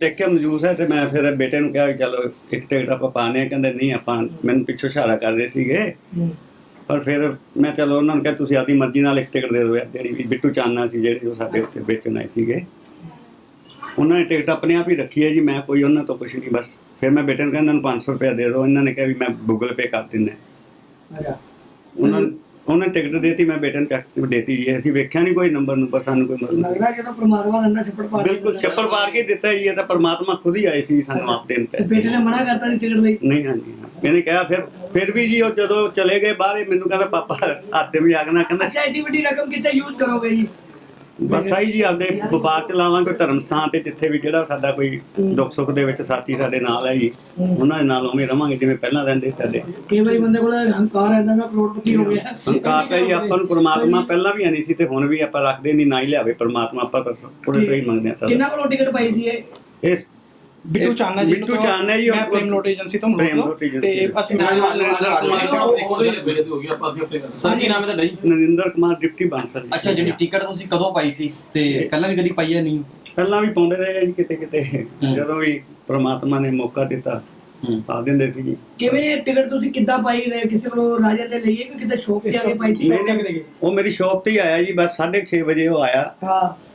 ਦੇਖ ਕੇ ਮਨਜੂਸ ਹੈ ਤੇ ਮੈਂ ਫਿਰ ਬੇਟੇ ਨੂੰ ਕਿਹਾ ਚਲੋ ਇੱਕ ਟਿਕਟ ਆਪਾਂ ਪਾਣੇ ਕਹਿੰਦੇ ਨਹੀਂ ਆਪਾਂ ਮੈਨੂੰ ਪਿੱਛੋਂ ਇਸ਼ਾਰਾ ਕਰ ਰਹੇ ਸੀਗੇ। ਪਰ ਫਿਰ ਮੈਂ ਚਲੋ ਉਹਨਾਂ ਨੂੰ ਕਿਹਾ ਤੁਸੀਂ ਆਪਦੀ ਮਰਜ਼ੀ ਨਾਲ ਇੱਕ ਟਿਕਟ ਦੇ ਦਿਓ ਜਿਹੜੀ ਵੀ ਬਿੱਟੂ ਚਾਨਣਾ ਸੀ ਜਿਹੜੇ ਉਹ ਸਾਡੇ ਉੱਤੇ ਵੇਚਣ ਆਏ ਸੀਗੇ। ਉਹਨਾਂ ਨੇ ਟਿਕਟ ਆਪਣੇ ਆਪ ਹੀ ਰੱਖੀ ਹੈ ਜੀ ਮੈਂ ਕੋਈ ਉਹਨਾਂ ਤੋਂ ਕੁਛ ਨਹੀਂ ਬਸ। ਫਿਰ ਮੈਂ ਬੇਟੇ ਨੂੰ ਕਹਿੰਦਾ ਨੂੰ 500 ਰੁਪਏ ਦੇ ਦਿਓ। ਇਹਨਾਂ ਨੇ ਕਿਹਾ ਵੀ ਮੈਂ ਗੂਗਲ ਪੇ ਕਰ ਦਿੰਦਾ। ਅੱਛਾ। ਉਹਨਾਂ ਟਿਕਟ ਦੇਤੀ ਮੈਂ ਬੇਟੇ ਨੂੰ ਚੱਕ ਦੇਤੀ ਜੀ ਅਸੀਂ ਵੇਖਿਆ ਨਹੀਂ ਕੋਈ ਨੰਬਰ ਨੰਬਰ ਸਾਨੂੰ ਕੋਈ ਮਤਲਬ ਨਹੀਂ। ਲੱਗਦਾ ਜਦੋਂ ਪਰਮਾਤਮਾ ਦਾ ਅੰਨਾ ਛੱਪੜ ਪਾ ਕੇ ਬਿਲਕੁਲ ਛੱਪੜ ਪਾੜ ਕੇ ਦਿੱਤਾ ਜੀ ਇਹ ਤਾਂ ਪਰਮਾਤਮਾ ਖੁਦ ਹੀ ਆਏ ਸੀ ਸਾਨੂੰ ਆਪ ਦੇਣ ਤੇ ਬੇਟੇ ਨੇ ਮਨਾ ਕਰਤਾ ਸੀ ਟਿਕਟ ਲਈ ਨਹੀਂ ਹਾਂਜੀ। ਇਹਨੇ ਕਿਹਾ ਫਿਰ ਫਿਰ ਵੀ ਜੀ ਉਹ ਜਦੋਂ ਚਲੇ ਗਏ ਬਾਹਰ ਮੈਨੂੰ ਕਹਿੰਦਾ ਪਾਪਾ ਹੱਥੇ ਵੀ ਆਗਣਾ ਕਹਿੰਦਾ ਅੱਛਾ ਐਡੀ ਵੱਡੀ ਰਕਮ ਕਿੱਥੇ ਯੂਜ਼ ਕਰੋਗੇ ਜੀ ਬਸ ਆਈ ਜੀ ਆਪਦੇ ਵਪਾਰ ਚ ਲਾਵਾਂਗੇ ਧਰਮ ਸਥਾਨ ਤੇ ਜਿੱਥੇ ਵੀ ਜਿਹੜਾ ਸਾਡਾ ਕੋਈ ਦੁੱਖ ਸੁੱਖ ਦੇ ਵਿੱਚ ਸਾਥੀ ਸਾਡੇ ਨਾਲ ਹੈ ਜੀ ਉਹਨਾਂ ਦੇ ਨਾਲ ਉਵੇਂ ਰਵਾਂਗੇ ਜਿਵੇਂ ਪਹਿਲਾਂ ਰਹਿੰਦੇ ਸਾਡੇ। ਕਈ ਵਾਰੀ ਬੰਦੇ ਕੋਲ ਹੰਕਾਰ ਆਂਦਾ ਮੈਂ ਕਰੋੜਪਤੀ ਹੋ ਗਿਆ ਸੰਕਾਰ ਤਾਂ ਜੀ ਆਪਾਂ ਨੂੰ ਪ੍ਰਮਾਤਮਾ ਪਹਿਲਾਂ ਵੀ ਨਹੀਂ ਸੀ ਤੇ ਹੁਣ ਵੀ ਆਪਾਂ ਰੱਖਦੇ ਨਹੀਂ ਨਾ ਹੀ ਲਿਆਵੇ ਪ੍ਰਮਾਤਮਾ ਆਪਾਂ ਤਾਂ ਥੋੜੇ ਤੋਂ ਹੀ ਮੰਗਦੇ ਆ ਸਰ। ਕਿੰਨਾ ਕੋਲੋਂ ਟਿਕਟ ਪਾਈ ਸੀ ਇਹ? ਇਸ ਬਿੱਟੂ ਚਾਨਣਾ ਜੀ ਬਿੱਟੂ ਚਾਨਣਾ ਜੀ, ਮੈਂ ਪ੍ਰੇਮ ਲੋਟ ਏਜੰਸੀ ਤੋਂ ਬੋਲਦਾ ਤੇ। ਅਸੀਂ ਸਰ ਕੀ ਨਾਮ ਹੈ ਤੁਹਾਡਾ ਜੀ? ਨਰਿੰਦਰ ਕੁਮਾਰ ਡਿਪਟੀ ਬਾਂਸਲ ਜੀ। ਅੱਛਾ ਜਿਹੜੀ ਟਿਕਟ ਤੁਸੀਂ ਕਦੋਂ ਪਾਈ ਸੀ? ਤੇ ਪਹਿਲਾਂ ਵੀ ਕਦੀ ਪਾਈ ਹੈ ਨਹੀਂ? ਪਹਿਲਾਂ ਵੀ ਪਾਉਂਦੇ ਰਹੇ ਜੀ ਕਿਤੇ ਕਿਤੇ। ਜਦੋਂ ਵੀ ਪ੍ਰਮਾਤਮਾ ਨੇ ਮੌਕਾ ਦਿੱਤਾ ਪਾ ਦਿੰਦੇ ਸੀ ਜੀ। ਕਿਵੇਂ ਟਿਕਟ ਤੁਸੀਂ ਕਿੱਦਾਂ ਪਾਈ ਨੇ ਕਿਸੇ ਕੋਲੋਂ ਰਾਜਾ ਤੇ ਲਈਏ ਕਿ ਕਿਤੇ ਸ਼ੋਪ ਤੇ ਆ ਕੇ ਪਾਈ ਸੀ? ਉਹ ਮੇਰੀ ਸ਼ੌਪ ਤੇ ਹੀ ਆਇਆ ਜੀ ਬਸ 6:30 ਵਜੇ ਉਹ ਆਇਆ। ਹਾਂ।